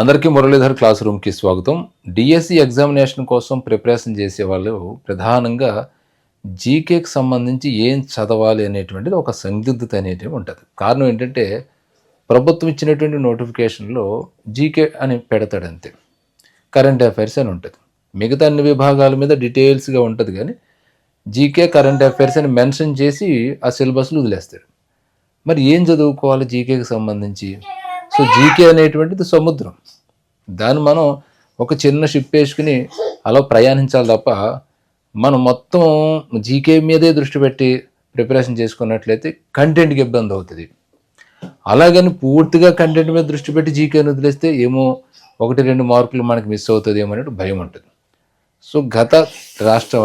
అందరికీ మురళీధర్ క్లాస్ రూమ్కి స్వాగతం. డిఎస్సి ఎగ్జామినేషన్ కోసం ప్రిపరేషన్ చేసే వాళ్ళు ప్రధానంగా జీకేకి సంబంధించి ఏం చదవాలి అనేటువంటిది ఒక సందిగ్ధత అనేటివి ఉంటుంది. కారణం ఏంటంటే ప్రభుత్వం ఇచ్చినటువంటి నోటిఫికేషన్లో జీకే అని పెడతాడు అంతే కరెంట్ అఫైర్స్ అని ఉంటుంది. మిగతా అన్ని విభాగాల మీద డీటెయిల్స్గా ఉంటుంది కానీ జీకే కరెంట్ అఫైర్స్ అని మెన్షన్ చేసి ఆ సిలబస్లు వదిలేస్తాడు మరి ఏం చదువుకోవాలి జీకేకి సంబంధించి? సో జీకే అనేటువంటిది సముద్రం. దాన్ని మనం ఒక చిన్న షిప్ వేసుకుని అలా ప్రయాణించాలి తప్ప మనం మొత్తం జీకే మీదే దృష్టి పెట్టి ప్రిపరేషన్ చేసుకున్నట్లయితే కంటెంట్కి ఇబ్బంది అవుతుంది. అలాగని పూర్తిగా కంటెంట్ మీద దృష్టి పెట్టి జీకేని వదిలేస్తే ఏమో ఒకటి రెండు మార్కులు మనకి మిస్ అవుతుంది ఏమో అనేది భయం ఉంటుంది. సో గత రాష్ట్ర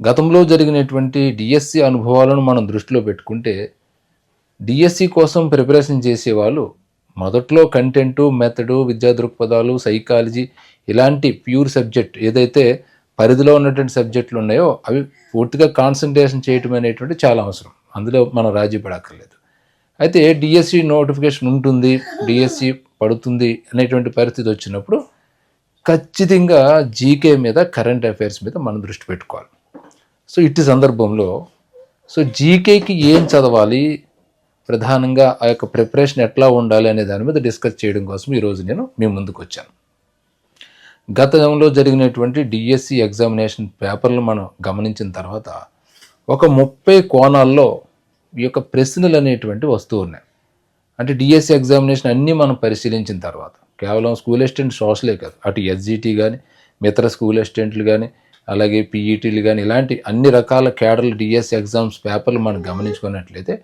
గతంలో జరిగినటువంటి డిఎస్సి అనుభవాలను మనం దృష్టిలో పెట్టుకుంటే డిఎస్సి కోసం ప్రిపరేషన్ చేసేవాళ్ళు మొదట్లో కంటెంటు మెథడు విద్యా దృక్పథాలు సైకాలజీ ఇలాంటి ప్యూర్ సబ్జెక్ట్ ఏదైతే పరిధిలో ఉన్నటువంటి సబ్జెక్టులు ఉన్నాయో అవి పూర్తిగా కాన్సన్ట్రేషన్ చేయటం అనేటువంటి చాలా అవసరం. అందులో మనం రాజీ పడక్కర్లేదు. అయితే డిఎస్సి నోటిఫికేషన్ ఉంటుంది డిఎస్సి పడుతుంది అనేటువంటి పరిస్థితి వచ్చినప్పుడు ఖచ్చితంగా జీకే మీద కరెంట్ అఫైర్స్ మీద మనం దృష్టి పెట్టుకోవాలి. సో ఇట్టి సందర్భంలో సో జీకేకి ఏం చదవాలి? ప్రధానంగా ఆ యొక్క ప్రిపరేషన్ ఎట్లా ఉండాలి అనే దాని మీద డిస్కస్ చేయడం కోసం ఈరోజు నేను మీ ముందుకు వచ్చాను. గతంలో జరిగినటువంటి డిఎస్సి ఎగ్జామినేషన్ పేపర్లు మనం గమనించిన తర్వాత ఒక ముప్పై కోణాల్లో ఈ యొక్క ప్రశ్నలు అనేటువంటి వస్తూ ఉన్నాయి. అంటే డిఎస్సి ఎగ్జామినేషన్ అన్నీ మనం పరిశీలించిన తర్వాత కేవలం స్కూల్ అసిస్టెంట్ సోషలే కాదు అటు ఎస్జిటి కానీ మిత్ర స్కూల్ అసిస్టెంట్లు కానీ అలాగే పీఈటీలు కానీ ఇలాంటి అన్ని రకాల కేడర్లు డిఎస్సి ఎగ్జామ్స్ పేపర్లు మనం గమనించుకున్నట్లయితే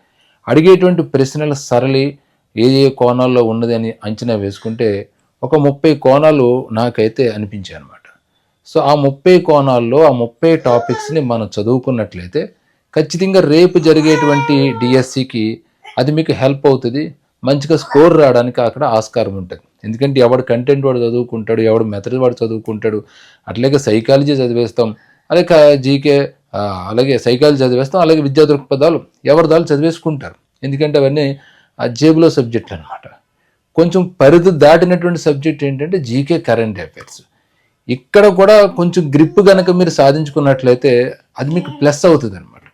అడిగేటువంటి ప్రశ్నల సరళి ఏ ఏ కోణాల్లో ఉన్నది అని అంచనా వేసుకుంటే ఒక ముప్పై కోణాలు నాకైతే అనిపించాయి అనమాట సో ఆ ముప్పై కోణాల్లో ఆ ముప్పై టాపిక్స్ని మనం చదువుకున్నట్లయితే ఖచ్చితంగా రేపు జరిగేటువంటి డిఎస్సికి అది మీకు హెల్ప్ అవుతుంది. మంచిగా స్కోర్ రావడానికి అక్కడ ఆస్కారం ఉంటుంది. ఎందుకంటే ఎవడు కంటెంట్ వాడు చదువుకుంటాడు ఎవడు మెథడ్ వాడు చదువుకుంటాడు అట్లాగే సైకాలజీ చదివేస్తాం అలాగే జీకే అలాగే సైకాలజీ చదివేస్తాం అలాగే విద్యా దృక్పథాలు ఎవరి దాలు చదివేసుకుంటారు. ఎందుకంటే అవన్నీ ఆ జేబులో సబ్జెక్టులు అనమాట కొంచెం పరిధి దాటినటువంటి సబ్జెక్ట్ ఏంటంటే జీకే కరెంట్ అఫైర్స్ ఇక్కడ కూడా కొంచెం గ్రిప్ కనుక మీరు సాధించుకున్నట్లయితే అది మీకు ప్లస్ అవుతుంది అనమాట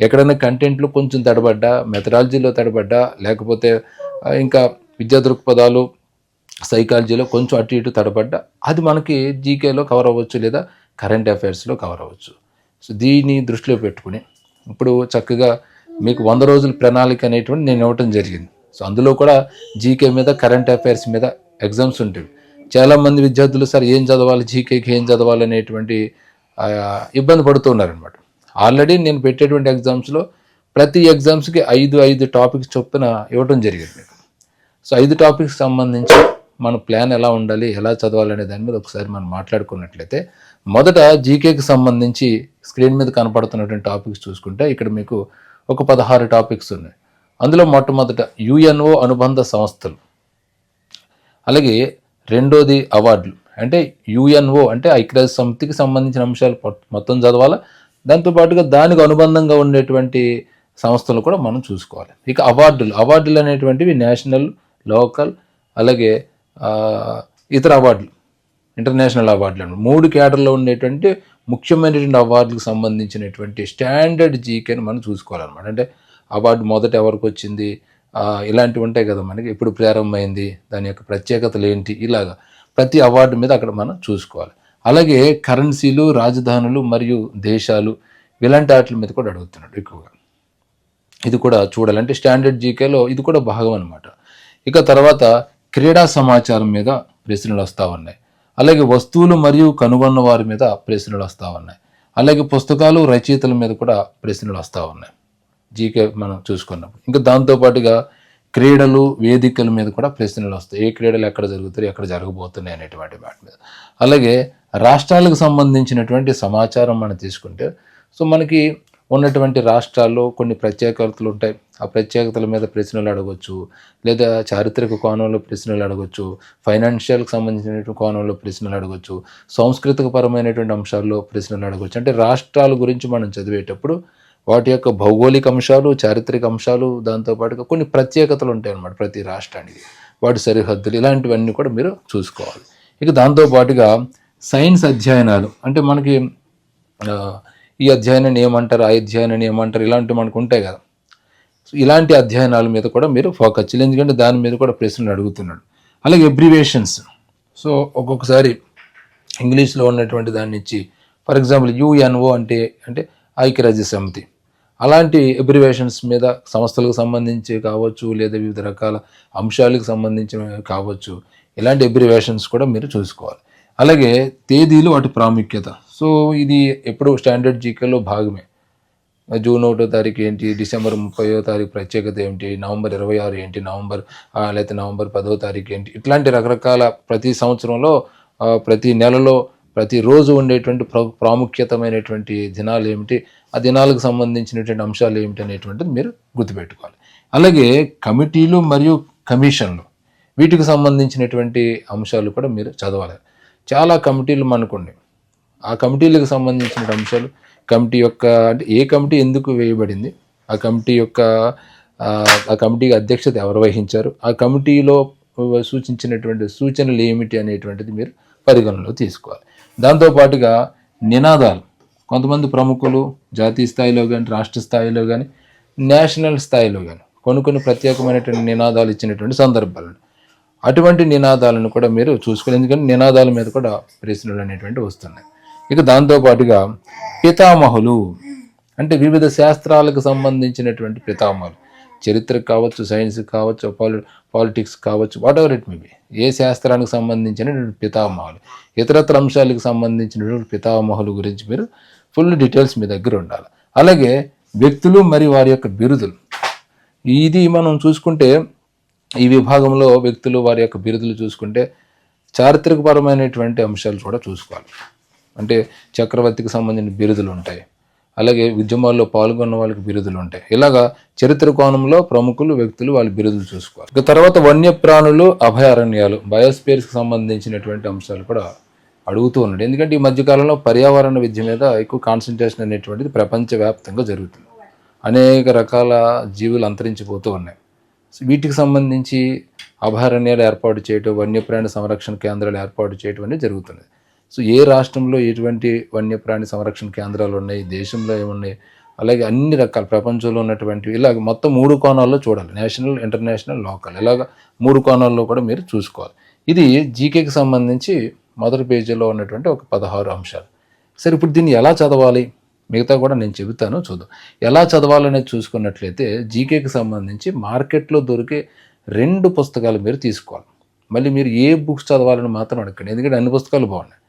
ఎక్కడైనా కంటెంట్లో కొంచెం తడబడ్డా మెథడాలజీలో తడబడ్డా లేకపోతే ఇంకా విద్యా దృక్పథాలు సైకాలజీలో కొంచెం అటు ఇటు తడబడ్డా అది మనకి జీకేలో కవర్ అవ్వచ్చు లేదా కరెంట్ అఫైర్స్లో కవర్ అవ్వచ్చు. సో దీన్ని దృష్టిలో పెట్టుకుని ఇప్పుడు చక్కగా మీకు వంద రోజుల ప్రణాళిక అనేటువంటి నేను ఇవ్వటం జరిగింది. సో అందులో కూడా జీకే మీద కరెంట్ అఫైర్స్ మీద ఎగ్జామ్స్ ఉంటాయి. చాలామంది విద్యార్థులు సార్ ఏం చదవాలి జీకేకి ఏం చదవాలి అనేటువంటి ఇబ్బంది పడుతున్నారనమాట ఆల్రెడీ నేను పెట్టేటువంటి ఎగ్జామ్స్లో ప్రతి ఎగ్జామ్స్కి ఐదు ఐదు టాపిక్స్ చొప్పున ఇవ్వటం జరిగింది. సో ఐదు టాపిక్స్ సంబంధించి మన ప్లాన్ ఎలా ఉండాలి ఎలా చదవాలి అనే దాని మీద ఒకసారి మనం మాట్లాడుకున్నట్లయితే మొదట జీకేకి సంబంధించి స్క్రీన్ మీద కనపడుతున్నటువంటి టాపిక్స్ చూసుకుంటే ఇక్కడ మీకు ఒక పదహారు టాపిక్స్ ఉన్నాయి. అందులో మొట్టమొదట యుఎన్ఓ అనుబంధ సంస్థలు అలాగే రెండోది అవార్డులు. అంటే యుఎన్ఓ అంటే ఐక్యరాజ్య సమితికి సంబంధించిన అంశాలు మొత్తం చదవాలా? దాంతోపాటుగా దానికి అనుబంధంగా ఉండేటువంటి సంస్థలు కూడా మనం చూసుకోవాలి. ఇక అవార్డులు అవార్డులు అనేటువంటివి నేషనల్ లోకల్ అలాగే ఇతర అవార్డులు. ఇంటర్నేషనల్ అవార్డులు అన్నమాట మూడు కేటర్లో ఉండేటువంటి ముఖ్యమైనటువంటి అవార్డులకు సంబంధించినటువంటి స్టాండర్డ్ జీకేని మనం చూసుకోవాలన్నమాట. అంటే అవార్డు మొదట ఎవరికి వచ్చింది? ఇలాంటివి ఉంటాయి కదా మనకి. ఎప్పుడు ప్రారంభమైంది? దాని యొక్క ప్రత్యేకతలు ఏంటి? ఇలాగా ప్రతి అవార్డు మీద అక్కడ మనం చూసుకోవాలి. అలాగే కరెన్సీలు రాజధానులు మరియు దేశాలు ఇలాంటి వాటి మీద కూడా అడుగుతున్నాడు ఎక్కువగా. ఇది కూడా చూడాలంటే స్టాండర్డ్ జీకేలో ఇది కూడా భాగం అనమాట ఇక తర్వాత క్రీడా సమాచారం మీద ప్రశ్నలు వస్తూ ఉన్నాయి. అలాగే వస్తువులు మరియు కనుగొన్న వారి మీద ప్రశ్నలు వస్తూ ఉన్నాయి. అలాగే పుస్తకాలు రచయితల మీద కూడా ప్రశ్నలు వస్తూ ఉన్నాయి. జీకే మనం చూసుకున్నప్పుడు ఇంకా దాంతోపాటుగా క్రీడలు వేదికల మీద కూడా ప్రశ్నలు వస్తాయి. ఏ క్రీడలు ఎక్కడ జరుగుతాయి ఎక్కడ జరగబోతున్నాయి అనేటువంటి వాటి మీద. అలాగే రాష్ట్రాలకు సంబంధించినటువంటి సమాచారం మనం తీసుకుంటే సో మనకి ఉన్నటువంటి రాష్ట్రాల్లో కొన్ని ప్రత్యేకతలు ఉంటాయి. ఆ ప్రత్యేకతల మీద ప్రశ్నలు అడగవచ్చు లేదా చారిత్రక కోణంలో ప్రశ్నలు అడగవచ్చు ఫైనాన్షియల్కి సంబంధించినటువంటి కోణంలో ప్రశ్నలు అడగవచ్చు సాంస్కృతిక పరమైనటువంటి అంశాల్లో ప్రశ్నలు అడగవచ్చు అంటే రాష్ట్రాల గురించి మనం చదివేటప్పుడు వాటి యొక్క భౌగోళిక అంశాలు చారిత్రక అంశాలు దాంతోపాటుగా కొన్ని ప్రత్యేకతలు ఉంటాయి అన్నమాట ప్రతి రాష్ట్రానికి. వాటి సరిహద్దులు ఇలాంటివన్నీ కూడా మీరు చూసుకోవాలి. ఇక దాంతోపాటుగా సైన్స్ అధ్యయనాలు. అంటే మనకి ఈ అధ్యయనాన్ని ఏమంటారు ఆ అధ్యయనాన్ని ఏమంటారు ఇలాంటివి మనకు ఉంటాయి కదా. ఇలాంటి అధ్యయనాల మీద కూడా మీరు ఫోకస్ చేయాలి. ఎందుకంటే దాని మీద కూడా ప్రశ్నలు అడుగుతున్నాడు. అలాగే ఎబ్రివేషన్స్ సో ఒక్కొక్కసారి ఇంగ్లీష్లో ఉన్నటువంటి దాన్ని ఇచ్చి ఫర్ ఎగ్జాంపుల్ యుఎన్ఓ అంటే అంటే ఐక్యరాజ్య సమితి అలాంటి ఎబ్రివేషన్స్ మీద సంస్థలకు సంబంధించి కావచ్చు లేదా వివిధ రకాల అంశాలకు సంబంధించినవి కావచ్చు ఇలాంటి ఎబ్రివేషన్స్ కూడా మీరు చూసుకోవాలి. అలాగే తేదీలు వాటి ప్రాముఖ్యత. సో ఇది ఎప్పుడు స్టాండర్డ్ జీకేలో భాగమే. జూన్ ఒకటో తారీఖు ఏంటి డిసెంబర్ ముప్పయో తారీఖు ప్రత్యేకత ఏంటి నవంబర్ ఇరవై ఆరు ఏంటి నవంబర్ లేకపోతే నవంబర్ పదో తారీఖు ఏంటి ఇట్లాంటి రకరకాల ప్రతి సంవత్సరంలో ప్రతి నెలలో ప్రతి రోజు ఉండేటువంటి ప్ర ప్రాముఖ్యతమైనటువంటి దినాలు ఏమిటి ఆ దినాలకు సంబంధించినటువంటి అంశాలు ఏమిటి అనేటువంటిది మీరు గుర్తుపెట్టుకోవాలి. అలాగే కమిటీలు మరియు కమిషన్లు వీటికి సంబంధించినటువంటి అంశాలు కూడా మీరు చదవాలి. చాలా కమిటీలు మనకుండే ఆ కమిటీలకు సంబంధించిన అంశాలు కమిటీ యొక్క అంటే ఏ కమిటీ ఎందుకు వేయబడింది ఆ కమిటీ యొక్క ఆ, కమిటీకి అధ్యక్షత ఎవరు వహించారు ఆ కమిటీలో సూచించినటువంటి సూచనలు ఏమిటి అనేటువంటిది మీరు పరిగణనలో తీసుకోవాలి. దాంతోపాటుగా నినాదాలు కొంతమంది ప్రముఖులు జాతీయ స్థాయిలో కానీ రాష్ట్ర స్థాయిలో కానీ నేషనల్ స్థాయిలో కానీ కొన్ని కొన్ని ప్రత్యేకమైనటువంటి నినాదాలు ఇచ్చినటువంటి సందర్భాలు. అటువంటి నినాదాలను కూడా మీరు చూసుకోవాలి. ఎందుకంటే నినాదాల మీద కూడా ప్రశ్నలు అనేటువంటి వస్తున్నాయి. ఇక దాంతోపాటుగా పితామహులు అంటే వివిధ శాస్త్రాలకు సంబంధించినటువంటి పితామహులు. చరిత్రకు కావచ్చు సైన్స్ కావచ్చు పాలి పాలిటిక్స్ కావచ్చు whatever it may be ఏ శాస్త్రానికి సంబంధించినటువంటి పితామహులు ఇతరత్ర అంశాలకు సంబంధించినటువంటి పితామహుల గురించి మీరు ఫుల్ డీటెయిల్స్ మీ దగ్గర ఉండాలి. అలాగే వ్యక్తులు మరియు వారి యొక్క బిరుదులు. ఇది మనం చూసుకుంటే ఈ విభాగంలో వ్యక్తులు వారి యొక్క బిరుదులు చూసుకుంటే చారిత్రకపరమైనటువంటి అంశాలు కూడా చూసుకోవాలి. అంటే చక్రవర్తికి సంబంధించిన బిరుదులు ఉంటాయి. అలాగే ఉద్యమాల్లో పాల్గొన్న వాళ్ళకి బిరుదులు ఉంటాయి. ఇలాగా చరిత్ర కోణంలో ప్రముఖులు వ్యక్తులు వాళ్ళ బిరుదులు చూసుకోవాలి. ఇక తర్వాత వన్యప్రాణులు అభయారణ్యాలు బయోస్పేర్స్కి సంబంధించినటువంటి అంశాలు కూడా అడుగుతూ ఉన్నాడు. ఎందుకంటే ఈ మధ్యకాలంలో పర్యావరణ విద్య మీద ఎక్కువ కాన్సన్ట్రేషన్ అనేటువంటిది ప్రపంచవ్యాప్తంగా జరుగుతుంది. అనేక రకాల జీవులు అంతరించిపోతూ ఉన్నాయి. వీటికి సంబంధించి అభయారణ్యాలు ఏర్పాటు చేయటం వన్యప్రాణి సంరక్షణ కేంద్రాలు ఏర్పాటు చేయటం అనేది జరుగుతుంది. సో ఏ రాష్ట్రంలో ఎటువంటి వన్యప్రాణి సంరక్షణ కేంద్రాలు ఉన్నాయి దేశంలో ఏమున్నాయి అలాగే అన్ని రకాల ప్రపంచంలో ఉన్నటువంటి ఇలాగ మొత్తం మూడు కోణాల్లో చూడాలి. National international local. ఇలాగ మూడు కోణాల్లో కూడా మీరు చూసుకోవాలి. ఇది జీకేకి సంబంధించి మొదటి పేజీలో ఉన్నటువంటి ఒక పదహారు అంశాలు. సరే ఇప్పుడు దీన్ని ఎలా చదవాలి? మిగతా కూడా నేను చెబుతాను చూద్దాం. ఎలా చదవాలనేది చూసుకున్నట్లయితే జీకేకి సంబంధించి మార్కెట్లో దొరికే రెండు పుస్తకాలు మీరు తీసుకోవాలి. మళ్ళీ మీరు ఏ బుక్స్ చదవాలని మాత్రం అడగండి ఎందుకంటే అన్ని పుస్తకాలు బాగున్నాయి.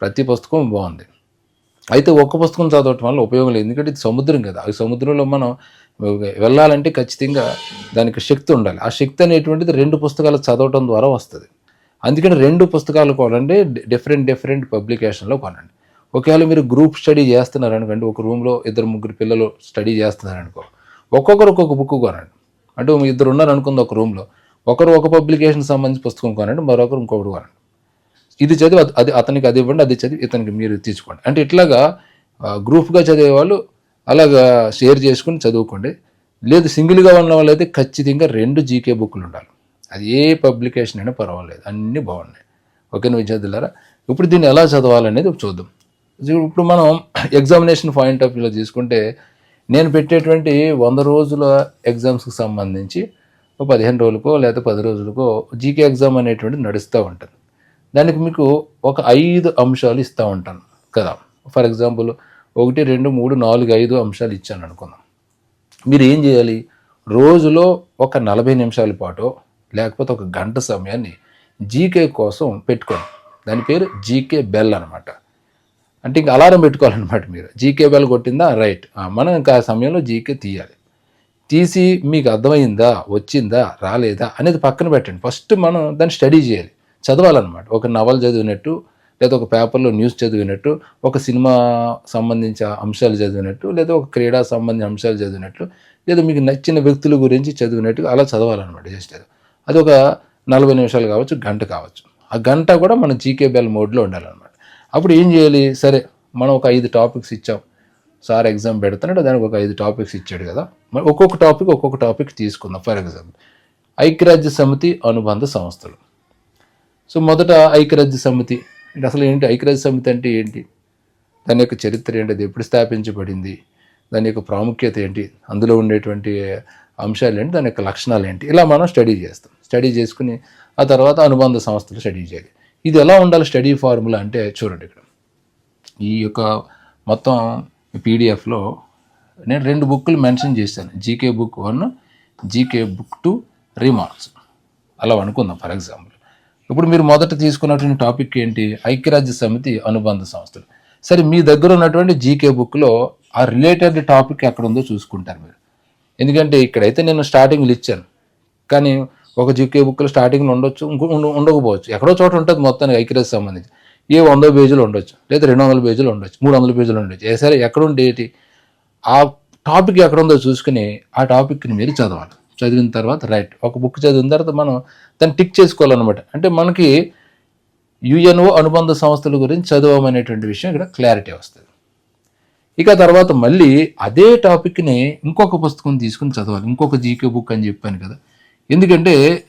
ప్రతి పుస్తకం బాగుంది. అయితే ఒక్క పుస్తకం చదవటం వల్ల ఉపయోగం లేదు. ఎందుకంటే ఇది సముద్రం కదా. ఆ సముద్రంలో మనం వెళ్ళాలంటే ఖచ్చితంగా దానికి శక్తి ఉండాలి. ఆ శక్తి అనేటువంటిది రెండు పుస్తకాలు చదవటం ద్వారా వస్తుంది. అందుకని రెండు పుస్తకాలు కొనండి డిఫరెంట్ డిఫరెంట్ పబ్లికేషన్లో కొనండి. ఒకవేళ మీరు గ్రూప్ స్టడీ చేస్తున్నారు అనుకోండి ఒక రూమ్లో ఇద్దరు ముగ్గురు పిల్లలు స్టడీ చేస్తున్నారు అనుకో ఒక్కొక్కరు ఒక్కొక్క బుక్ కొనండి. అంటే ఇద్దరు ఉన్నారు అనుకుంది ఒక రూమ్లో ఒకరు ఒక పబ్లికేషన్ సంబంధించి పుస్తకం కొనండి మరొకరు ఇంకొకటి కొనండి. ఇది చదివి అది- అతనికి అది ఇవ్వండి అది చదివి ఇతనికి మీరు తీసుకోండి. అంటే ఇట్లాగా గ్రూప్గా చదివే వాళ్ళు అలాగా షేర్ చేసుకుని చదువుకోండి. లేదు సింగిల్గా ఉన్న వాళ్ళు అయితే ఖచ్చితంగా రెండు జీకే బుక్లు ఉండాలి. అది ఏ పబ్లికేషన్ అయినా పర్వాలేదు. అన్నీ బాగున్నాయి. ఓకేనా విద్యార్థులారా? ఇప్పుడు దీన్ని ఎలా చదవాలనేది చూద్దాం. ఇప్పుడు మనం ఎగ్జామినేషన్ పాయింట్ ఆఫ్ వ్యూలో తీసుకుంటే నేను పెట్టేటువంటి వంద రోజుల ఎగ్జామ్స్కి సంబంధించి ఒక పదిహేను రోజులకో లేదా పది రోజులకో జీకే ఎగ్జామ్ అనేటువంటిది నడుస్తూ ఉంటుంది. దానికి మీకు ఒక ఐదు అంశాలు ఇస్తూ ఉంటాను కదా. ఫర్ ఎగ్జాంపుల్ ఒకటి రెండు మూడు నాలుగు ఐదు అంశాలు ఇచ్చాను అనుకుందాం. మీరు ఏం చేయాలి? రోజులో ఒక నలభై నిమిషాల పాటు లేకపోతే ఒక గంట సమయాన్ని జీకే కోసం పెట్టుకోండి. దాని పేరు జీకే బెల్ అనమాట అంటే ఇంకా అలారం పెట్టుకోవాలన్నమాట మీరు. జీకే బెల్ కొట్టిందా? రైట్ మనం ఇంకా ఆ సమయంలో జీకే తీయాలి. తీసి మీకు అర్థమైందా? వచ్చిందా? రాలేదా? అనేది పక్కన పెట్టండి. ఫస్ట్ మనం దాన్ని స్టడీ చేయాలి. చదవాలన్నమాట. ఒక నవల్ చదివినట్టు లేదా ఒక పేపర్లో న్యూస్ చదివినట్టు ఒక సినిమా సంబంధించిన అంశాలు చదివినట్టు లేదా ఒక క్రీడా సంబంధించిన అంశాలు చదివినట్లు లేదా మీకు నచ్చిన వ్యక్తుల గురించి చదివినట్టు అలా చదవాలన్నమాట జస్ట్ అది. ఒక నలభై నిమిషాలు కావచ్చు గంట కావచ్చు. ఆ గంట కూడా మనం జీకే బెల్ మోడ్లో ఉండాలన్నమాట. అప్పుడు ఏం చేయాలి? సరే మనం ఒక ఐదు టాపిక్స్ ఇచ్చాం. సార్ ఎగ్జామ్ పెడుతున్నాడు దానికి ఒక ఐదు టాపిక్స్ ఇచ్చాడు కదా. మరి ఒక్కొక్క టాపిక్ ఒక్కొక్క టాపిక్ తీసుకుందాం. ఫర్ ఎగ్జాంపుల్ ఐక్యరాజ్య సమితి అనుబంధ సంస్థలు. సో మొదట ఐక్యరాజ్య సమితి. అంటే అసలు ఏంటి? ఐక్యరాజ్య సమితి అంటే ఏంటి? దాని యొక్క చరిత్ర ఏంటి? అది ఎప్పుడు స్థాపించబడింది? దాని యొక్క ప్రాముఖ్యత ఏంటి? అందులో ఉండేటువంటి అంశాలు ఏంటి? దాని యొక్క లక్షణాలు ఏంటి? ఇలా మనం స్టడీ చేస్తాం. స్టడీ చేసుకుని ఆ తర్వాత అనుబంధ సంస్థలు స్టడీ చేయాలి. ఇది ఎలా ఉండాలి స్టడీ ఫార్ములా అంటే చూడండి ఇక్కడ. ఈ యొక్క మొత్తం పీడిఎఫ్లో నేను రెండు బుక్లు మెన్షన్ చేశాను. GK book one GK book two remarks. అలా అనుకుందాం ఫర్ ఎగ్జాంపుల్. ఇప్పుడు మీరు మొదట తీసుకున్నటువంటి టాపిక్ ఏంటి? ఐక్యరాజ్య సమితి అనుబంధ సంస్థలు. సరే మీ దగ్గర ఉన్నటువంటి జీకే బుక్లో ఆ రిలేటెడ్ టాపిక్ ఎక్కడ ఉందో చూసుకుంటారు మీరు. ఎందుకంటే ఇక్కడైతే నేను స్టార్టింగ్లు ఇచ్చాను. కానీ ఒక జీకే బుక్లో స్టార్టింగ్లో ఉండొచ్చు ఇంకో ఉండకపోవచ్చు. ఎక్కడో చోట ఉంటుంది మొత్తానికి ఐక్యరాజ్య సంబంధించి. ఏ వందో పేజీలు ఉండొచ్చు లేదా రెండు వందల పేజీలు ఉండొచ్చు మూడు వందల పేజీలు ఉండొచ్చు. ఏ సరే ఎక్కడ ఉండేటి ఆ టాపిక్ ఎక్కడ ఉందో చూసుకుని ఆ టాపిక్ని మీరు చదవాలి. చదివిన తర్వాత రైట్ ఒక బుక్ చదివిన తర్వాత మనం దాన్ని టిక్ చేసుకోవాలన్నమాట. అంటే మనకి యుఎన్ఓ అనుబంధ సంస్థల గురించి చదవమనేటువంటి విషయం ఇక్కడ క్లారిటీ వస్తుంది. ఇక తర్వాత మళ్ళీ అదే టాపిక్ని ఇంకొక పుస్తకం తీసుకుని చదవాలి. ఇంకొక జీకే బుక్ అని చెప్పాను కదా. ఎందుకంటే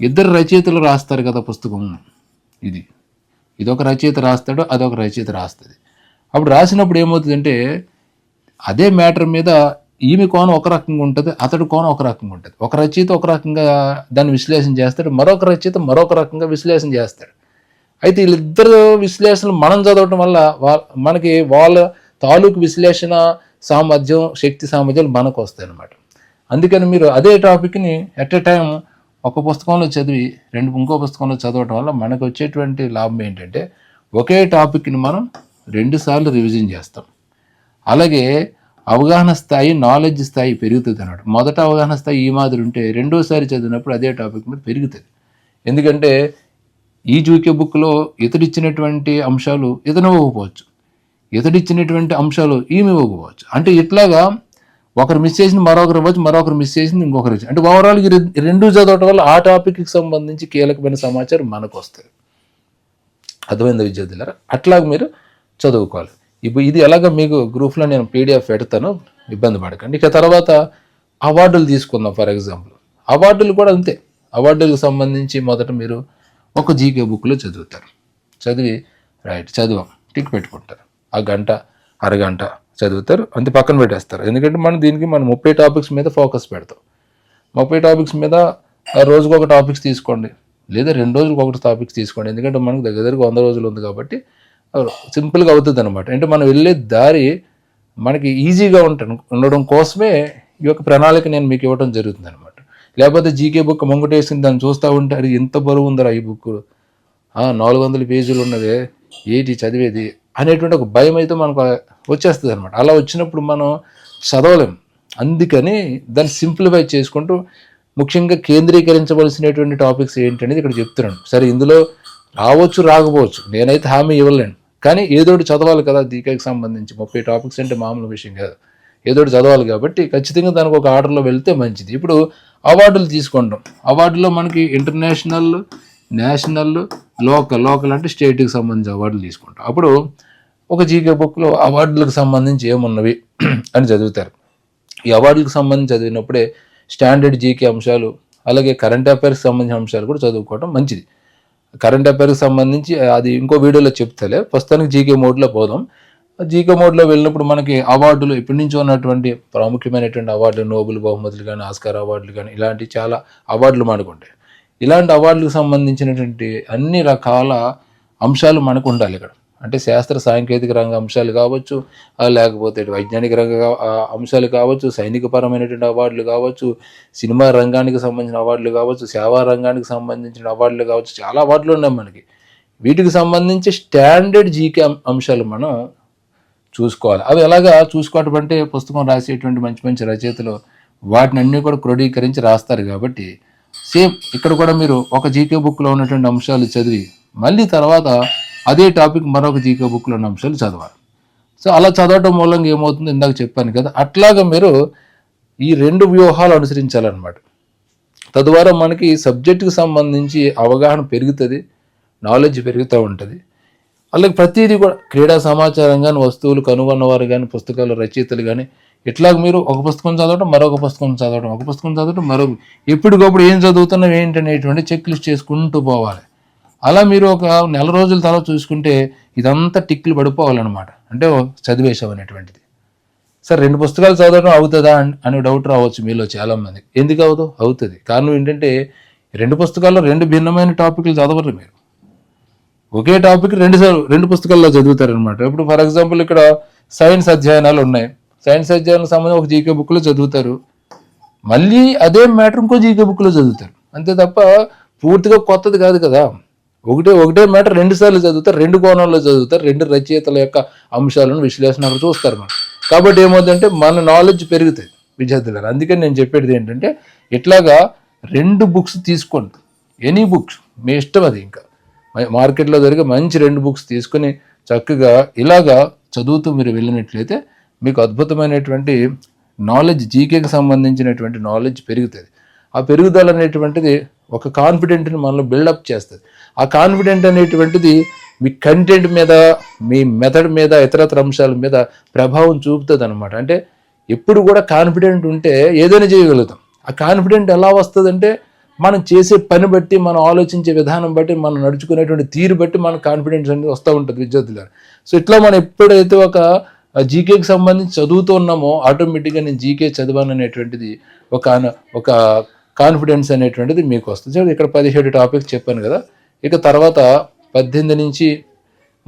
ఇద్దరు రచయితలు రాస్తారు కదా పుస్తకం. ఇది. ఇదొక రచయిత రాస్తాడు అదొక రచయిత రాస్తుంది. అప్పుడు రాసినప్పుడు ఏమవుతుందంటే అదే మ్యాటర్ మీద ఈమె కోణం ఒక రకంగా ఉంటుంది అతడి కోణం ఒక రకంగా ఉంటుంది. ఒక రచయిత ఒక రకంగా దాన్ని విశ్లేషణ చేస్తాడు మరొక రచయిత మరొక రకంగా విశ్లేషణ చేస్తాడు. అయితే వీళ్ళిద్దరు విశ్లేషణలు మనం చదవటం వల్ల మనకి వాళ్ళ తాలూకు విశ్లేషణ సామర్థ్యం శక్తి సామర్థ్యాలు మనకు వస్తాయి అన్నమాట అందుకని మీరు అదే టాపిక్ని ఎట్ ఎ టైం ఒక పుస్తకంలో చదివి రెండు ఇంకో పుస్తకంలో చదవటం వల్ల మనకు వచ్చేటువంటి లాభం ఏంటంటే ఒకే టాపిక్ని మనం రెండుసార్లు రివిజన్ చేస్తాం. అలాగే అవగాహన స్థాయి నాలెడ్జ్ స్థాయి పెరుగుతుంది అన్నమాట. మొదట అవగాహన స్థాయి ఈ మాదిరి ఉంటే రెండోసారి చదివినప్పుడు అదే టాపిక్ మీద పెరుగుతుంది. ఎందుకంటే ఈ జూకే బుక్లో ఇతడిచ్చినటువంటి అంశాలు ఇతను ఇవ్వకపోవచ్చు. ఇతడిచ్చినటువంటి అంశాలు ఈమె ఇవ్వకపోవచ్చు. అంటే ఇట్లాగా ఒకరు మిస్ చేసింది మరొకరు ఇవ్వచ్చు మరొకరు మిస్ చేసింది ఇంకొకరు ఇవ్వచ్చు. అంటే ఓవరాల్ రెండు చదవటం వల్ల ఆ టాపిక్కి సంబంధించి కీలకమైన సమాచారం మనకు వస్తుంది అర్థమైంది విద్యార్థులారా? అట్లాగ మీరు చదువుకోవాలి. ఇప్పుడు ఇది ఎలాగ మీకు గ్రూప్లో నేను పీడిఎఫ్ పెడతాను ఇబ్బంది పడకండి. ఇక తర్వాత అవార్డులు తీసుకుందాం ఫర్ ఎగ్జాంపుల్. అవార్డులు కూడా అంతే. అవార్డులకు సంబంధించి మొదట మీరు ఒక జీకే బుక్లో చదువుతారు. చదివి రైట్ చదివాం టిక్ పెట్టుకుంటారు. ఆ గంట అరగంట చదువుతారు అంతే పక్కన పెట్టేస్తారు. ఎందుకంటే మనం దీనికి మనం ముప్పై టాపిక్స్ మీద ఫోకస్ పెడతాం. ముప్పై టాపిక్స్ మీద ఆ రోజుకు ఒక టాపిక్స్ తీసుకోండి. లేదా రెండు రోజులకు ఒకటి టాపిక్స్ తీసుకోండి. ఎందుకంటే మనకు దగ్గర దగ్గర వంద రోజులు ఉంది కాబట్టి సింపుల్గా అవుతుంది అనమాట అంటే మనం వెళ్ళే దారి మనకి ఈజీగా ఉంటాను ఉండడం కోసమే ఈ యొక్క ప్రణాళిక నేను మీకు ఇవ్వడం జరుగుతుంది అనమాట లేకపోతే జీకే బుక్ ముంగటేసింది దాన్ని చూస్తూ ఉంటే అది ఎంత బరువు ఉందరా ఈ బుక్ నాలుగు వందల పేజీలు ఉన్నదే ఏంటి చదివేది అనేటువంటి ఒక భయం అయితే మనకు వచ్చేస్తుంది అనమాట అలా వచ్చినప్పుడు మనం చదవలేం. అందుకని దాన్ని సింప్లిఫై చేసుకుంటూ ముఖ్యంగా కేంద్రీకరించవలసినటువంటి టాపిక్స్ ఏంటనేది ఇక్కడ చెప్తున్నాను. సరే ఇందులో రావచ్చు రాకపోవచ్చు. నేనైతే హామీ ఇవ్వలేను. కానీ ఏదో ఒకటి చదవాలి కదా దీకాకి సంబంధించి. ముప్పై టాపిక్స్ అంటే మామూలు విషయం కాదు. ఏదోటి చదవాలి కాబట్టి ఖచ్చితంగా దానికి ఒక ఆర్డర్లో వెళ్తే మంచిది. ఇప్పుడు అవార్డులు తీసుకుంటాం అవార్డులో మనకి ఇంటర్నేషనల్ నేషనల్ లోకల్ లోకల్ అంటే స్టేట్కి సంబంధించి అవార్డులు తీసుకుంటాం. అప్పుడు ఒక జీకే బుక్లో అవార్డులకు సంబంధించి ఏమున్నవి అని చదువుతారు. ఈ అవార్డులకు సంబంధించి చదివినప్పుడే స్టాండర్డ్ జీకే అంశాలు అలాగే కరెంట్ అఫైర్స్ సంబంధించిన అంశాలు కూడా చదువుకోవడం మంచిది. కరెంట్ అఫైర్స్కి సంబంధించి అది ఇంకో వీడియోలో చెప్తలే. ప్రస్తుతానికి జీకే మోడ్లో పోదాం. జీకే మోడ్లో వెళ్ళినప్పుడు మనకి అవార్డులు ఎప్పటి నుంచో ఉన్నటువంటి ప్రాముఖ్యమైనటువంటి అవార్డులు నోబెల్ బహుమతులు కానీ ఆస్కార్ అవార్డులు కానీ ఇలాంటి చాలా అవార్డులు మనకు ఉంటాయి. ఇలాంటి అవార్డులకు సంబంధించినటువంటి అన్ని రకాల అంశాలు మనకు ఉండాలి ఇక్కడ. అంటే శాస్త్ర సాంకేతిక రంగ అంశాలు కావచ్చు లేకపోతే వైజ్ఞానిక రంగ అంశాలు కావచ్చు సైనికపరమైనటువంటి అవార్డులు కావచ్చు సినిమా రంగానికి సంబంధించిన అవార్డులు కావచ్చు సేవా రంగానికి సంబంధించిన అవార్డులు కావచ్చు చాలా అవార్డులు ఉన్నాయి మనకి. వీటికి సంబంధించి స్టాండర్డ్ జీకే అంశాలు మనం చూసుకోవాలి. అవి ఎలాగా చూసుకోవటం అంటే పుస్తకం రాసేటువంటి మంచి మంచి రచయితలు వాటిని అన్నీ కూడా క్రోడీకరించి రాస్తారు కాబట్టి సేమ్ ఇక్కడ కూడా మీరు ఒక జీకే బుక్లో ఉన్నటువంటి అంశాలు చదివి మళ్ళీ తర్వాత అదే టాపిక్ మరొక జీకే బుక్లో ఉన్న అంశాలు చదవాలి. సో అలా చదవటం మూలంగా ఏమవుతుంది? ఇందాక చెప్పాను కదా. అట్లాగా మీరు ఈ రెండు వ్యూహాలు అనుసరించాలన్నమాట. తద్వారా మనకి సబ్జెక్టుకి సంబంధించి అవగాహన పెరుగుతుంది నాలెడ్జ్ పెరుగుతూ ఉంటుంది. అలాగే ప్రతిదీ కూడా క్రీడా సమాచారం కానీ వస్తువులు కనుగొన్నవారు కానీ పుస్తకాలు రచయితలు కానీ ఇట్లా మీరు ఒక పుస్తకం చదవడం మరొక పుస్తకం చదవడం ఒక పుస్తకం చదవడం మరొక ఎప్పటికప్పుడు ఏం చదువుతున్నాం ఏంటనేటువంటి చెక్ లిస్ట్ చేసుకుంటూ పోవాలి. అలా మీరు ఒక నెల రోజుల తర్వాత చూసుకుంటే ఇదంతా టిక్లు పడిపోవాలన్నమాట. అంటే ఓ చదివేశాం అనేటువంటిది. సార్ రెండు పుస్తకాలు చదవడం అవుతుందా అనే డౌట్ రావచ్చు మీలో చాలామంది. ఎందుకు అవదు? అవుతుంది. కారణం ఏంటంటే రెండు పుస్తకాల్లో రెండు భిన్నమైన టాపిక్లు చదవరు మీరు. ఒకే టాపిక్ రెండు రెండు పుస్తకాల్లో చదువుతారనమాట ఇప్పుడు ఫర్ ఎగ్జాంపుల్ ఇక్కడ సైన్స్ అధ్యయనాలు ఉన్నాయి. సైన్స్ అధ్యయనాలకు సంబంధించి ఒక జీకే బుక్లో చదువుతారు. మళ్ళీ అదే మ్యాటర్ ఇంకో జీకే బుక్లో చదువుతారు. అంతే తప్ప పూర్తిగా కొత్తది కాదు కదా. ఒకటే ఒకటే మ్యాటర్ రెండు సార్లు చదువుతారు రెండు కోణంలో చదువుతారు రెండు రచయితల యొక్క అంశాలను విశ్లేషణలు చూస్తారు మనం. కాబట్టి ఏమవుతుందంటే మన నాలెడ్జ్ పెరుగుతుంది విద్యార్థులు అందుకని నేను చెప్పేది ఏంటంటే ఇట్లాగా రెండు బుక్స్ తీసుకోండి. ఎనీ బుక్స్ మీ ఇష్టం అది ఇంకా. మార్కెట్లో దొరికే మంచి రెండు బుక్స్ తీసుకొని చక్కగా ఇలాగా చదువుతూ మీరు వెళ్ళినట్లయితే మీకు అద్భుతమైనటువంటి నాలెడ్జ్ జీకేకి సంబంధించినటువంటి నాలెడ్జ్ పెరుగుతుంది. ఆ పెరుగుదల అనేటువంటిది ఒక కాన్ఫిడెంట్ని మనలో బిల్డప్ చేస్తుంది. ఆ కాన్ఫిడెంట్ అనేటువంటిది మీ కంటెంట్ మీద మీ మెథడ్ మీద ఇతరత్ర అంశాల మీద ప్రభావం చూపుతుంది అనమాట అంటే ఎప్పుడు కూడా కాన్ఫిడెంట్ ఉంటే ఏదైనా చేయగలుగుతాం. ఆ కాన్ఫిడెంట్ ఎలా వస్తుందంటే మనం చేసే పని బట్టి మనం ఆలోచించే విధానం బట్టి మనం నడుచుకునేటువంటి తీరు బట్టి మన కాన్ఫిడెన్స్ అనేది వస్తూ ఉంటుంది విద్యార్థులు సో ఇట్లా మనం ఎప్పుడైతే ఒక జీకేకి సంబంధించి చదువుతూ ఉన్నామో ఆటోమేటిక్గా నేను జీకే చదివాను అనేటువంటిది ఒక ఒక కాన్ఫిడెన్స్ అనేటువంటిది మీకు వస్తుంది ఇక్కడ పదిహేడు టాపిక్స్ చెప్పాను కదా. ఇక తర్వాత పద్దెనిమిది నుంచి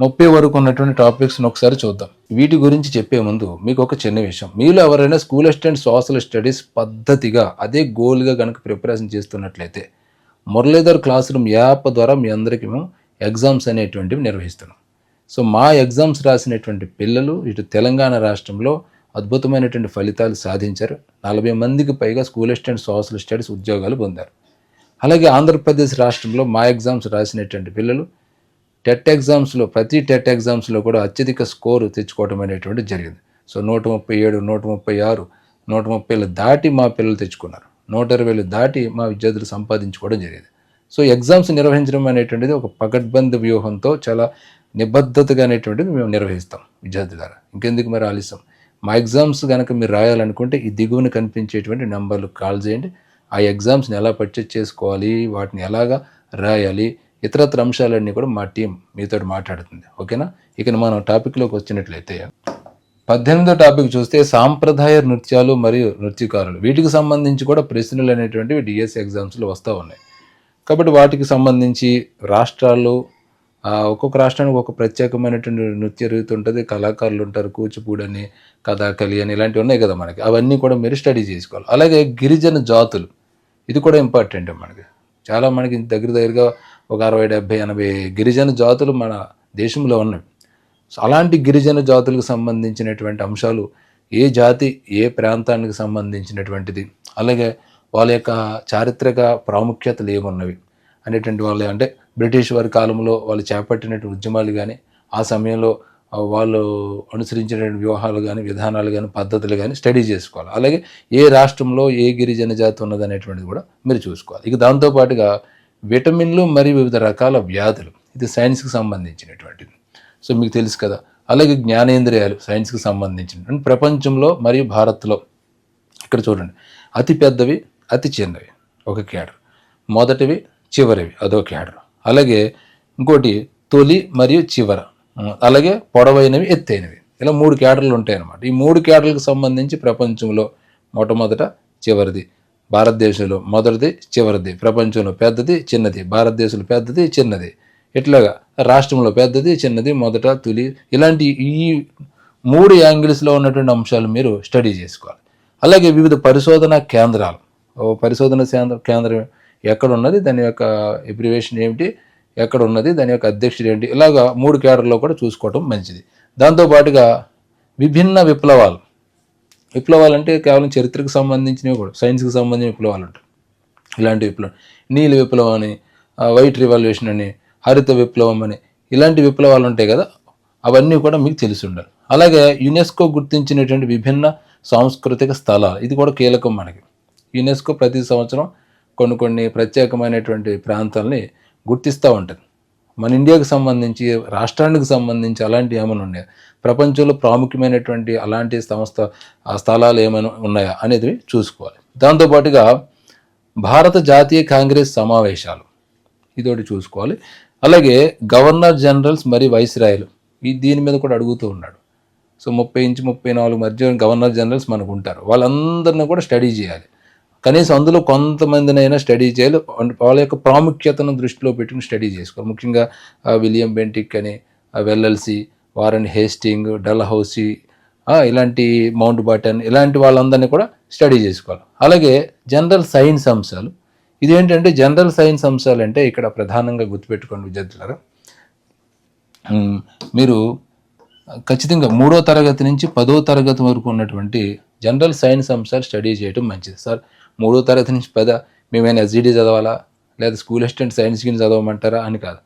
ముప్పై వరకు ఉన్నటువంటి టాపిక్స్ని ఒకసారి చూద్దాం. వీటి గురించి చెప్పే ముందు మీకు ఒక చిన్న విషయం. మీలో ఎవరైనా స్కూల్ అసిస్టెంట్ సోషల్ స్టడీస్ పద్ధతిగా అదే గోల్గా కనుక ప్రిపరేషన్ చేస్తున్నట్లయితే మురళీధర్ క్లాస్ రూమ్ యాప్ ద్వారా మీ అందరికీ మేము ఎగ్జామ్స్ అనేటువంటివి నిర్వహిస్తున్నాం. సో మా ఎగ్జామ్స్ రాసినటువంటి పిల్లలు ఇటు తెలంగాణ రాష్ట్రంలో అద్భుతమైనటువంటి ఫలితాలు సాధించారు. నలభై మందికి పైగా స్కూల్ అసిస్టెంట్ సోషల్ స్టడీస్ ఉద్యోగాలు పొందారు. అలాగే ఆంధ్రప్రదేశ్ రాష్ట్రంలో మా ఎగ్జామ్స్ రాసినటువంటి పిల్లలు టెట్ ఎగ్జామ్స్లో ప్రతి టెట్ ఎగ్జామ్స్లో కూడా అత్యధిక స్కోరు తెచ్చుకోవడం అనేటువంటి జరిగింది. సో నూట ముప్పై ఏడు నూట ముప్పై ఆరు నూట ముప్పైలు దాటి మా పిల్లలు తెచ్చుకున్నారు. నూట ఇరవైలు దాటి మా విద్యార్థులు సంపాదించుకోవడం జరిగింది. సో ఎగ్జామ్స్ నిర్వహించడం అనేటువంటిది ఒక పగడ్బంద్ వ్యూహంతో చాలా నిబద్ధతగా అనేటువంటిది మేము నిర్వహిస్తాం విద్యార్థుల ద్వారా. ఇంకెందుకు మరి ఆలస్యం? మా ఎగ్జామ్స్ కనుక మీరు రాయాలనుకుంటే ఈ దిగువన కనిపించేటువంటి నెంబర్లు కాల్ చేయండి. ఆ ఎగ్జామ్స్ని ఎలా పర్చేజ్ చేసుకోవాలి వాటిని ఎలాగా రాయాలి ఇతరత్ర అంశాలన్నీ కూడా మా టీం మీతో మాట్లాడుతుంది. ఓకేనా? ఇక మనం టాపిక్లోకి వచ్చినట్లయితే పద్దెనిమిదో టాపిక్ చూస్తే సాంప్రదాయ నృత్యాలు మరియు నృత్యకారులు. వీటికి సంబంధించి కూడా ప్రశ్నలు అనేటువంటివి డిఎస్సి ఎగ్జామ్స్లో వస్తూ ఉన్నాయి. కాబట్టి వాటికి సంబంధించి రాష్ట్రాల్లో ఒక్కొక్క రాష్ట్రానికి ఒక ప్రత్యేకమైనటువంటి నృత్య రీతి ఉంటుంది కళాకారులు ఉంటారు కూచిపూడి అని కథాకళి అని ఇలాంటివి ఉన్నాయి కదా మనకి. అవన్నీ కూడా మీరు స్టడీ చేసుకోవాలి. అలాగే గిరిజన జాతులు ఇది కూడా ఇంపార్టెంట్ మనకి. చాలా మనకి దగ్గర దగ్గరగా ఒక అరవై డెబ్భై ఎనభై గిరిజన జాతులు మన దేశంలో ఉన్నాయి. సో అలాంటి గిరిజన జాతులకు సంబంధించినటువంటి అంశాలు ఏ జాతి ఏ ప్రాంతానికి సంబంధించినటువంటిది అలాగే వాళ్ళ యొక్క చారిత్రక ప్రాముఖ్యతలు ఏమున్నవి అనేటువంటి వాళ్ళ. అంటే బ్రిటిష్ వారి కాలంలో వాళ్ళు చేపట్టినటువంటి ఉద్యమాలు కానీ ఆ సమయంలో వాళ్ళు అనుసరించినటువంటి వ్యూహాలు కానీ విధానాలు కానీ పద్ధతులు కానీ స్టడీ చేసుకోవాలి. అలాగే ఏ రాష్ట్రంలో ఏ గిరిజన జాతి ఉన్నది అనేటువంటిది కూడా మీరు చూసుకోవాలి. ఇక దాంతోపాటుగా విటమిన్లు మరియు వివిధ రకాల వ్యాధులు ఇది సైన్స్కి సంబంధించినటువంటిది. సో మీకు తెలుసు కదా అలాగే జ్ఞానేంద్రియాలు సైన్స్కి సంబంధించినటువంటి ప్రపంచంలో మరియు భారత్లో ఇక్కడ చూడండి అతి పెద్దవి అతి చిన్నవి ఒక క్యాడర్. మొదటివి చివరివి అదో క్యాడర్. అలాగే ఇంకోటి తొలి మరియు చివర. అలాగే పొడవైనవి ఎత్తైనవి. ఇలా మూడు కేటర్లు ఉంటాయన్నమాట. ఈ మూడు క్యాడర్లకు సంబంధించి ప్రపంచంలో మొట్టమొదట చివరిది భారతదేశంలో మొదటిది చివరిది ప్రపంచంలో పెద్దది చిన్నది భారతదేశంలో పెద్దది చిన్నది. ఇట్లాగా రాష్ట్రంలో పెద్దది చిన్నది మొదట తొలి. ఇలాంటి ఈ మూడు యాంగిల్స్లో ఉన్నటువంటి అంశాలు మీరు స్టడీ చేసుకోవాలి. అలాగే వివిధ పరిశోధన కేంద్రాలు. పరిశోధన కేంద్ర కేంద్రం ఎక్కడ ఉన్నది దాని యొక్క ఎబ్రివేషన్ ఏమిటి ఎక్కడ ఉన్నది దాని యొక్క అధ్యక్షుడు ఏంటి ఇలాగా మూడు క్యాడర్లో కూడా చూసుకోవటం మంచిది. దాంతోపాటుగా విభిన్న విప్లవాలు. విప్లవాలు అంటే కేవలం చరిత్రకు సంబంధించినవి కూడా సైన్స్కి సంబంధించిన విప్లవాలు ఉంటాయి ఇలాంటి విప్లవం నీలి విప్లవం అని వైట్ రివల్యూషన్ అని హరిత విప్లవం అని ఇలాంటి విప్లవాలు ఉంటాయి కదా అవన్నీ కూడా మీకు తెలిసి ఉండాలి. అలాగే యునెస్కో గుర్తించినటువంటి విభిన్న సాంస్కృతిక స్థలాలు ఇది కూడా కీలకం మనకి. యునెస్కో ప్రతి సంవత్సరం కొన్ని కొన్ని ప్రత్యేకమైనటువంటి ప్రాంతాలని గుర్తిస్తూ ఉంటుంది. మన ఇండియాకు సంబంధించి రాష్ట్రానికి సంబంధించి అలాంటి ఏమైనా ఉన్నాయా? ప్రపంచంలో ప్రాముఖ్యమైనటువంటి అలాంటి సంస్థ ఆ స్థలాలు ఏమైనా ఉన్నాయా అనేది చూసుకోవాలి. దాంతోపాటుగా భారత జాతీయ కాంగ్రెస్ సమావేశాలు ఇదోటి చూసుకోవాలి. అలాగే గవర్నర్ జనరల్స్ మరి వైస్రాయలు ఈ దీని మీద కూడా అడుగుతూ ఉన్నాడు. సో ముప్పై ఇంచు ముప్పై నాలుగు మధ్య గవర్నర్ జనరల్స్ మనకు ఉంటారు. వాళ్ళందరినీ కూడా స్టడీ చేయాలి. కనీసం అందులో కొంతమందినైనా స్టడీ చేయాలి. వాళ్ళ యొక్క ప్రాముఖ్యతను దృష్టిలో పెట్టుకుని స్టడీ చేసుకోవాలి. ముఖ్యంగా విలియం బెంటిక్ అని Wellesley Warren Hastings Dalhousie ఇలాంటి మౌంట్ బాటన్ ఇలాంటి వాళ్ళందరినీ కూడా స్టడీ చేసుకోవాలి. అలాగే జనరల్ సైన్స్ అంశాలు. ఇదేంటంటే జనరల్ సైన్స్ అంశాలు అంటే ఇక్కడ ప్రధానంగా గుర్తుపెట్టుకోండి విద్యార్థులారా. మీరు ఖచ్చితంగా మూడో తరగతి నుంచి పదో తరగతి వరకు ఉన్నటువంటి జనరల్ సైన్స్ అంశాలు స్టడీ చేయడం మంచిది. సార్ మూడో తరగతి నుంచి పెద్ద మేమైనా ఎస్జిడి చదవాలా? లేదా స్కూల్ అసిస్టెంట్ సైన్స్ కింద చదవమంటారా అని కాదు.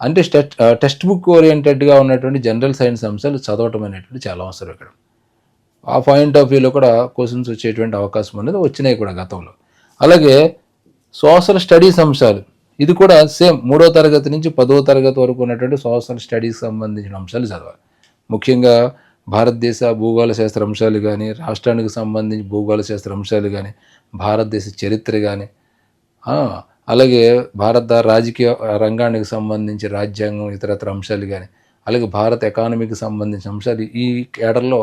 అంటే టెస్ట్ టెక్స్ట్ బుక్ ఓరియంటెడ్గా ఉన్నటువంటి జనరల్ సైన్స్ అంశాలు చదవటం అనేటువంటి చాలా అవసరం ఇక్కడ. ఆ పాయింట్ ఆఫ్ వ్యూలో కూడా క్వశ్చన్స్ వచ్చేటువంటి అవకాశం అనేది వచ్చినాయి కూడా గతంలో. అలాగే సోషల్ స్టడీస్ అంశాలు ఇది కూడా సేమ్ మూడో తరగతి నుంచి పదో తరగతి వరకు ఉన్నటువంటి సోషల్ స్టడీస్ సంబంధించిన అంశాలు చదవాలి. ముఖ్యంగా భారతదేశ భూగోళ శాస్త్ర అంశాలు కానీ రాష్ట్రానికి సంబంధించి భూగోళ శాస్త్ర అంశాలు కానీ భారతదేశ చరిత్ర కానీ అలాగే భారత రాజకీయ రంగానికి సంబంధించి రాజ్యాంగం ఇతరత్ర అంశాలు కానీ అలాగే భారత ఎకానమీకి సంబంధించిన అంశాలు ఈ కేడర్లో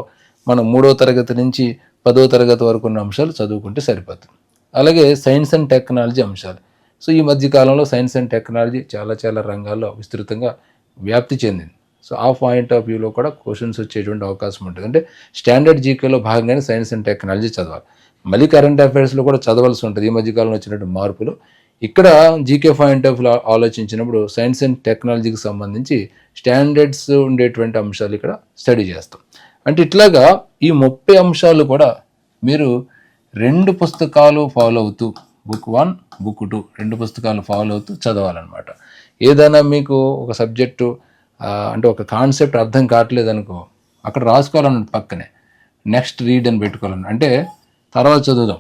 మనం మూడో తరగతి నుంచి పదో తరగతి వరకు ఉన్న అంశాలు చదువుకుంటే సరిపోతుంది. అలాగే సైన్స్ అండ్ టెక్నాలజీ అంశాలు. సో ఈ మధ్య కాలంలో సైన్స్ అండ్ టెక్నాలజీ చాలా చాలా రంగాల్లో విస్తృతంగా వ్యాప్తి చెందింది. సో ఆ పాయింట్ ఆఫ్ వ్యూలో కూడా క్వశ్చన్స్ వచ్చేటువంటి అవకాశం ఉంటుంది. అంటే స్టాండర్డ్ జీకేలో భాగంగానే సైన్స్ అండ్ టెక్నాలజీ చదవాలి. మళ్ళీ కరెంట్ అఫైర్స్లో కూడా చదవాల్సి ఉంటుంది. ఈ మధ్యకాలంలో వచ్చినటువంటి మార్పులు. ఇక్కడ జీకే పాయింట్ ఆఫ్ వ్యూ ఆలోచించినప్పుడు సైన్స్ అండ్ టెక్నాలజీకి సంబంధించి స్టాండర్డ్స్ ఉండేటువంటి అంశాలు ఇక్కడ స్టడీ చేస్తాం. అంటే ఇట్లాగా ఈ ముప్పై అంశాలు కూడా మీరు రెండు పుస్తకాలు ఫాలో అవుతూ బుక్ వన్ బుక్ టూ రెండు పుస్తకాలు ఫాలో అవుతూ చదవాలన్నమాట. ఏదైనా మీకు ఒక సబ్జెక్టు అంటే ఒక కాన్సెప్ట్ అర్థం కావట్లేదు అనుకో అక్కడ రాసుకోవాలన్నట్టు పక్కనే. నెక్స్ట్ రీడ్ అని పెట్టుకోవాలని అంటే తర్వాత చదువుదాం.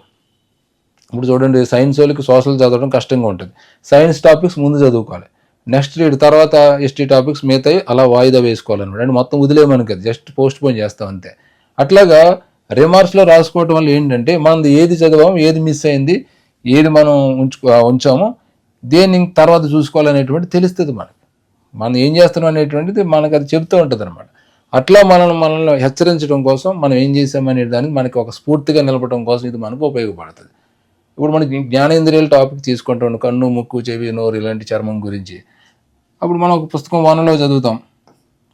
ఇప్పుడు చూడండి సైన్స్ వాళ్ళకి సోషల్ చదవడం కష్టంగా ఉంటుంది. సైన్స్ టాపిక్స్ ముందు చదువుకోవాలి. నెక్స్ట్ రీడ్ తర్వాత హిస్టరీ టాపిక్స్ మిగతాయి అలా వాయిదా వేసుకోవాలన్నమాట అంటే మొత్తం వదిలేమని కదా జస్ట్ పోస్ట్ పోన్ చేస్తాం అంతే. అట్లాగా రిమార్క్స్లో రాసుకోవటం వల్ల ఏంటంటే మనం ఏది చదివాము ఏది మిస్ అయింది ఏది మనం ఉంచు ఉంచాము దేని తర్వాత చూసుకోవాలనేటువంటి తెలుస్తుంది మనకి. మనం ఏం చేస్తున్నాం అనేటువంటిది మనకు అది చెప్తూ ఉంటుంది అనమాట అట్లా మనల్ని మనల్ని హెచ్చరించడం కోసం మనం ఏం చేసామనే దానికి మనకి ఒక స్ఫూర్తిగా నిలపడం కోసం ఇది మనకు ఉపయోగపడుతుంది. ఇప్పుడు మనకి జ్ఞానేంద్రియాల టాపిక్ తీసుకుంటాం కన్ను ముక్కు చెవి నోరు ఇలాంటి చర్మం గురించి. అప్పుడు మనం ఒక పుస్తకం వనలో చదువుతాం.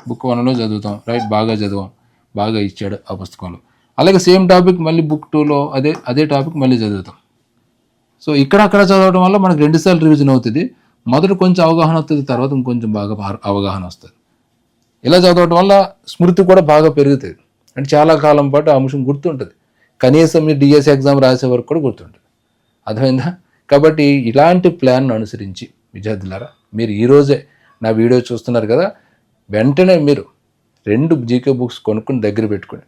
బుక్ వనలో చదువుతాం. రైట్ బాగా చదివాం. బాగా ఇచ్చాడు ఆ పుస్తకంలో. అలాగే సేమ్ టాపిక్ మళ్ళీ బుక్ టూలో అదే అదే టాపిక్ మళ్ళీ చదువుతాం. సో ఇక్కడ అక్కడ చదవడం వల్ల మనకు రెండుసార్లు రివిజన్ అవుతుంది. మొదట కొంచెం అవగాహన వస్తుంది తర్వాత ఇంకొంచెం బాగా అవగాహన వస్తుంది. ఇలా చదవడం వల్ల స్మృతి కూడా బాగా పెరుగుతుంది. అంటే చాలా కాలం పాటు ఆ అంశం గుర్తుంటుంది. కనీసం మీరు డిఎస్ ఎగ్జామ్ రాసే వరకు కూడా గుర్తుంటుంది. అర్థమైందా? కాబట్టి ఇలాంటి ప్లాన్ను అనుసరించి విద్యార్థులారా మీరు ఈరోజే నా వీడియో చూస్తున్నారు కదా వెంటనే మీరు రెండు జీకే బుక్స్ కొనుక్కుని దగ్గర పెట్టుకుని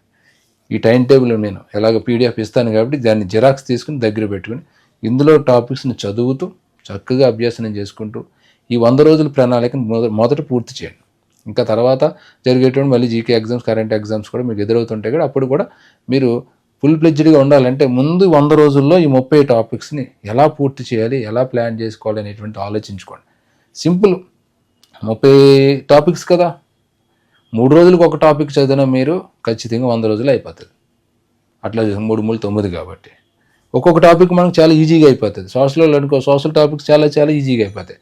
ఈ టైం టేబుల్ నేను ఎలాగ పీడిఎఫ్ ఇస్తాను కాబట్టి దాన్ని జిరాక్స్ తీసుకుని దగ్గర పెట్టుకుని ఇందులో టాపిక్స్ని చదువుతూ చక్కగా అభ్యాసనం చేసుకుంటూ ఈ వంద రోజుల ప్రణాళికను మొదట పూర్తి చేయండి. ఇంకా తర్వాత జరిగేటువంటి మళ్ళీ జీకే ఎగ్జామ్స్ కరెంట్ ఎగ్జామ్స్ కూడా మీకు ఎదురవుతుంటాయి కూడా అప్పుడు కూడా మీరు ఫుల్ ప్లెడ్జ్డ్గా ఉండాలంటే ముందు వంద రోజుల్లో ఈ ముప్పై టాపిక్స్ని ఎలా పూర్తి చేయాలి ఎలా ప్లాన్ చేసుకోవాలి అనేటువంటి ఆలోచించుకోండి. సింపుల్. ముప్పై టాపిక్స్ కదా. మూడు రోజులకు ఒక టాపిక్ చదివినా మీరు ఖచ్చితంగా వంద రోజులు అయిపోతుంది అట్లా మూడు మూడు తొమ్మిది కాబట్టి. ఒక్కొక్క టాపిక్ మనకు చాలా ఈజీగా అయిపోతుంది. సోషల్ అనుకో సోషల్ టాపిక్స్ చాలా చాలా ఈజీగా అయిపోతాయి.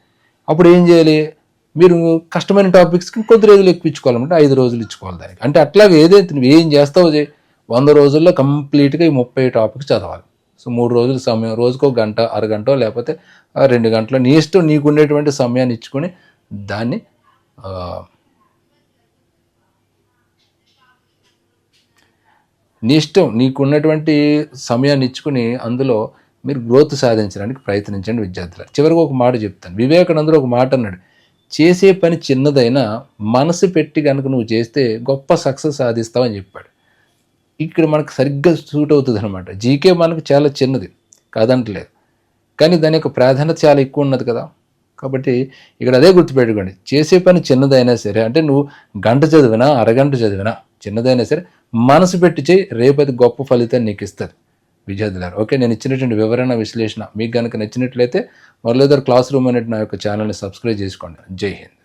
అప్పుడు ఏం చేయాలి? మీరు కష్టమైన టాపిక్స్కి కొద్ది రోజులు ఎక్కువ ఐదు రోజులు ఇచ్చుకోవాలి దానికి. అంటే అట్లాగే ఏదైతే నువ్వు ఏం చేస్తావో వంద రోజుల్లో కంప్లీట్గా ఈ ముప్పై టాపిక్స్ చదవాలి. సో మూడు రోజుల సమయం రోజుకో గంట అరగంట లేకపోతే రెండు గంటలు నీ ఇష్టం నీకు ఉండేటువంటి సమయాన్ని ఇచ్చుకొని దాన్ని నీ ఇష్టం నీకున్నటువంటి సమయాన్ని ఇచ్చుకుని అందులో మీరు గ్రోత్ సాధించడానికి ప్రయత్నించండి విద్యార్థులు చివరికి ఒక మాట చెప్తాను. వివేకానందుడు ఒక మాట అన్నాడు. చేసే పని చిన్నదైనా మనసు పెట్టి కనుక నువ్వు చేస్తే గొప్ప సక్సెస్ సాధిస్తావని చెప్పాడు. ఇక్కడ మనకు సరిగ్గా సూట్ అవుతుంది అనమాట జీకే మనకు చాలా చిన్నది కాదంటలేదు. కానీ దాని యొక్క ప్రాధాన్యత చాలా ఎక్కువ ఉన్నది కదా. కాబట్టి ఇక్కడ అదే గుర్తుపెట్టుకోండి. చేసే పని చిన్నదైనా సరే అంటే నువ్వు గంట చదివినా అరగంట చదివినా చిన్నదైనా సరే మనసు పెట్టి చేయి రేపది గొప్ప ఫలితాన్ని నీకు ఇస్తుంది. విద్యార్థులారు ఓకే నేను ఇచ్చినటువంటి వివరణ విశ్లేషణ మీకు కనుక నచ్చినట్లయితే మురళీధర్ క్లాస్ రూమ్ అనేటి నా యొక్క ఛానల్ని సబ్స్క్రైబ్ చేసుకోండి. జై హింద్.